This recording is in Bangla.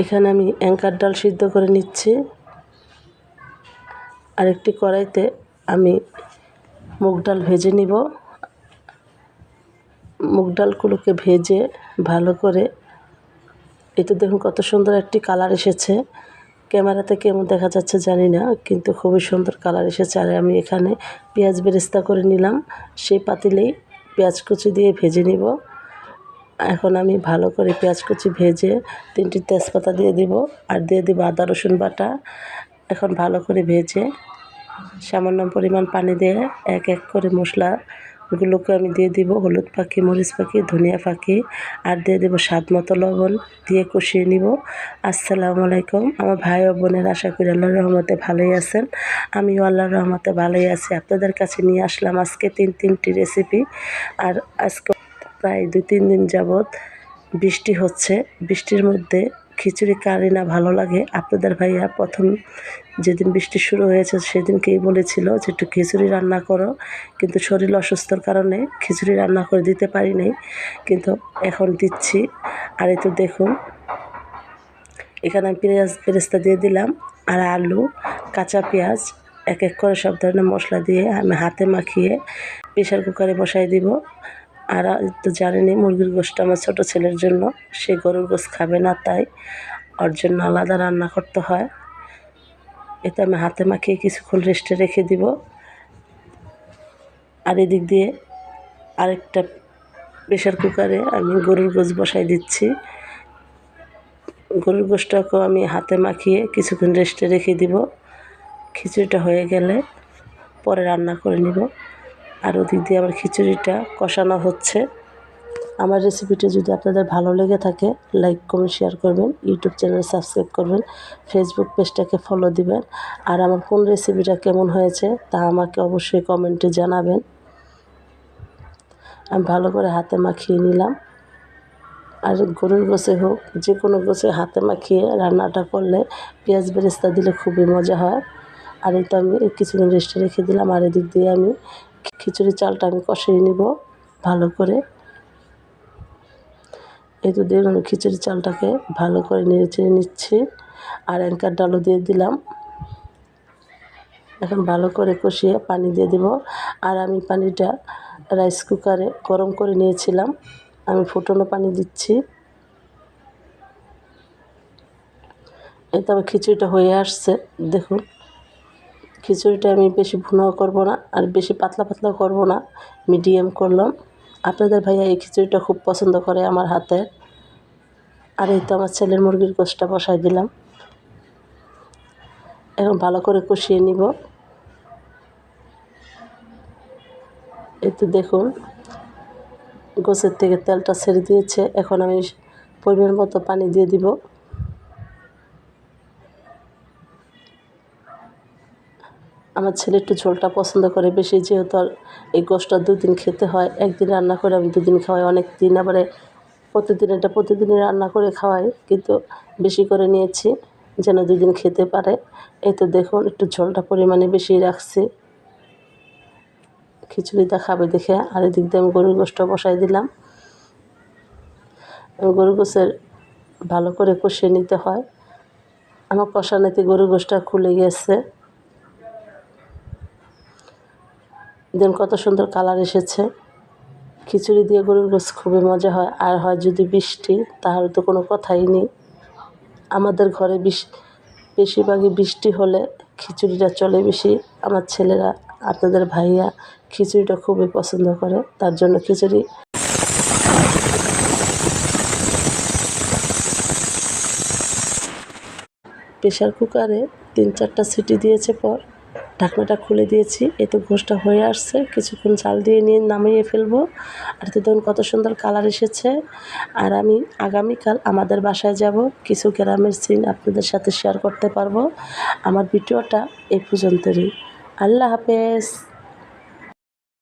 এখানে আমি অ্যাঙ্কার ডাল সিদ্ধ করে নিচ্ছি। আরেকটি কড়াইতে আমি মুগ ডাল ভেজে নিব। মুগ ডালগুলোকে ভেজে ভালো করে এতে দেখুন কত সুন্দর একটি কালার এসেছে। ক্যামেরাতে কেমন দেখা যাচ্ছে, জানি না, কিন্তু খুবই সুন্দর কালার এসেছে। আর আমি এখানে পেঁয়াজ বেরেস্তা করে নিলাম। সেই পাতিলেই পেঁয়াজ কুচি দিয়ে ভেজে নিব। এখন আমি ভালো করে পেঁয়াজ কুচি ভেজে তিনটি তেজপাতা দিয়ে দিব, আর দিয়ে দিব আদা, রসুন বাটা। এখন ভালো করে ভেজে সামান্য পরিমাণ পানি দিয়ে এক এক করে মশলাগুলোকে আমি দিয়ে দিব, হলুদ পাখি, মরিচ পাখি, ধনিয়া পাখি, আর দিয়ে দেবো স্বাদ মতো লবণ দিয়ে কষিয়ে নিব। আসসালামু আলাইকুম। আমার ভাই ও বোনের আশা করি আল্লাহর রহমতে ভালোই আছেন। আমিও আল্লাহর রহমতে ভালোই আছি। আপনাদের কাছে নিয়ে আসলাম আজকে তিন তিনটি রেসিপি আর আজকে প্রায় দু তিন দিন যাবৎ বৃষ্টি হচ্ছে। বৃষ্টির মধ্যে খিচুড়ি কারি না ভালো লাগে। আপনাদের ভাইয়া প্রথম যেদিন বৃষ্টি শুরু হয়েছে সেদিনকেই বলেছিল যে, একটু খিচুড়ি রান্না করো। কিন্তু শরীর অসুস্থর কারণে খিচুড়ি রান্না করে দিতে পারি নাই। কিন্তু এখন দিচ্ছি। আর এই তো দেখুন, এখানে আমি পেঁয়াজ বেরেস্তা দিয়ে দিলাম আর আলু, কাঁচা পেঁয়াজ, এক এক করে সব ধরনের মশলা দিয়ে আমি হাতে মাখিয়ে প্রেশার কুকারে বসাই দিব। আর তো জানেনি মুরগির গোশটা আমার ছোটো ছেলের জন্য। সে গরুর গোশ খাবে না তাই ওর জন্য আলাদা রান্না করতে হয়। এতে আমি হাতে মাখিয়ে কিছুক্ষণ রেস্টে রেখে দিব। আর এদিক দিয়ে আরেকটা প্রেশার কুকারে আমি গরুর গোশ বসাই দিচ্ছি। গরুর গোশটাকেও আমি হাতে মাখিয়ে কিছুক্ষণ রেস্টে রেখে দিব। খিচুড়িটা হয়ে গেলে পরে রান্না করে নিব। আর ওদিক দিয়ে আমার খিচুড়িটা কষানো হচ্ছে। আমার রেসিপিটি যদি আপনাদের ভালো লেগে থাকে লাইক কমেন্ট শেয়ার করবেন ইউটিউব চ্যানেল সাবস্ক্রাইব করবেন ফেসবুক পেজটাকে ফলো দিবেন, আর আমার কোন রেসিপিটা কেমন হয়েছে তা আমাকে অবশ্যই কমেন্টে জানাবেন। আমি ভালো করে হাতে মাখিয়ে নিলাম। আর গরুর গোছে হোক, যে কোনো গোছে হাতে মাখিয়ে রান্নাটা করলে পেঁয়াজ বেরেস্তা দিলে খুবই মজা হয়। আর এটা আমি কিছুদিন রেস্টে রেখে দিলাম, আর এদিক দিয়ে আমি খিচুড়ি চালটা আমি কষিয়ে নিব ভালো করে। এই তো দেখুন খিচুড়ি চালটাকে ভালো করে নেড়ে নিচ্ছি। আর অ্যাঙ্কার ডালও দিয়ে দিলাম। এখন ভালো করে কষিয়ে পানি দিয়ে দিব। আর আমি পানিটা রাইস কুকারে গরম করে নিয়েছিলাম। আমি ফুটনো পানি দিচ্ছি। এই তবে খিচুড়িটা হয়ে আসছে। দেখুন খিচুড়িটা আমি বেশি ভুনাও করব না আর বেশি পাতলা পাতলা করব না মিডিয়াম করলাম। আপনাদের ভাইয়া এই খিচুড়িটা খুব পছন্দ করে আমার হাতে। আর এই তো আমার ছেলের মুরগির গোষ্ঠটা বসাই দিলাম। এখন ভালো করে কষিয়ে নিব। এই তো দেখুন, গোছের থেকে তেলটা ছেড়ে দিয়েছে। এখন আমি পরিমাণ মতো পানি দিয়ে দিব। আমার ছেলে একটু ঝোলটা পছন্দ করে বেশি, যেহেতু আর এই গোষ্ঠটা দুদিন খেতে হয়, একদিন রান্না করে আমি দুদিন খাওয়াই, অনেক দিন আবার প্রতিদিন এটা প্রতিদিনই রান্না করে খাওয়াই, কিন্তু বেশি করে নিয়েছি যেন দুদিন খেতে পারে। এই তো দেখুন, একটু ঝোলটা পরিমাণে বেশি রাখছি। খিচুড়িটা খাবে দেখে, আর এদিক দিয়ে আমি গরুর গোষ্ঠ বসাই দিলাম। গরু গোছের ভালো করে কষিয়ে নিতে হয়। আমার কষানিতে গরু গোষ্ঠটা খুলে গেছে। দেন কত সুন্দর কালার এসেছে। খিচুড়ি দিয়ে গরুর গোস খুবই মজা হয়। আর হয় যদি বৃষ্টি, তাহলে তো কোনো কথাই নেই। আমাদের ঘরে বেশিরভাগই বৃষ্টি হলে খিচুড়িটা চলে বেশি। আমার ছেলেরা, আপনাদের ভাইয়া খিচুড়িটা খুবই পছন্দ করে। তার জন্য খিচুড়ি। প্রেশার কুকারে তিন চারটা সিটি দিয়েছে পর ঢাকনাটা খুলে দিয়েছি। এই তো ঘোষটা হয়ে আসছে। কিছুক্ষণ চাল দিয়ে নিয়ে নামিয়ে ফেলব। আর তো দেখুন কত সুন্দর কালার এসেছে। আর আমি আগামীকাল আমাদের বাসায় যাব। কিছু গ্রামের সিন আপনাদের সাথে শেয়ার করতে পারব। আমার ভিডিওটা এই পর্যন্তই। আল্লাহ হাফেজ।